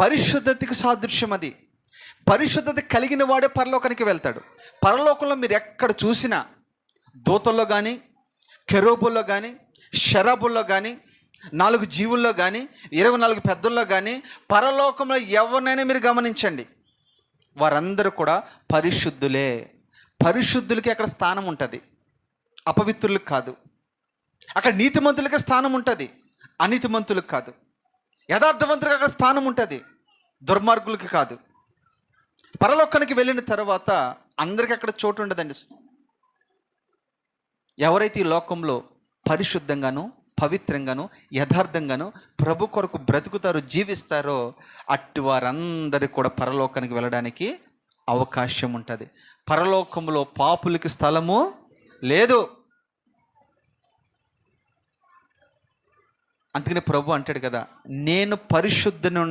పరిశుద్ధతకి సాదృశ్యం అది. పరిశుద్ధత కలిగిన వాడే పరలోకానికి వెళ్తాడు. పరలోకంలో మీరు ఎక్కడ చూసినా దూతల్లో కానీ కెరోబుల్లో కానీ షరాబుల్లో కానీ నాలుగు జీవుల్లో కానీ ఇరవై నాలుగు పెద్దల్లో కానీ పరలోకంలో ఎవరినైనా మీరు గమనించండి. వారందరూ కూడా పరిశుద్ధులే. పరిశుద్ధులకి అక్కడ స్థానం ఉంటుంది. అపవిత్రులకు కాదు. అక్కడ నీతిమంతులకి స్థానం ఉంటుంది. అనీతిమంతులకు కాదు. యథార్థవంతులకు అక్కడ స్థానం ఉంటుంది. దుర్మార్గులకి కాదు. పరలోకానికి వెళ్ళిన తర్వాత అందరికి అక్కడ చోటు ఉండదండి. ఎవరైతే ఈ లోకంలో పరిశుద్ధంగాను పవిత్రంగాను యథార్థంగాను ప్రభు కొరకు బ్రతుకుతారో జీవిస్తారో అట్టి వారందరికీ కూడా పరలోకానికి వెళ్ళడానికి అవకాశం ఉంటుంది. పరలోకంలో పాపులకి స్థలము లేదు. అందుకనే ప్రభు అంటాడు కదా నేను పరిశుద్ధను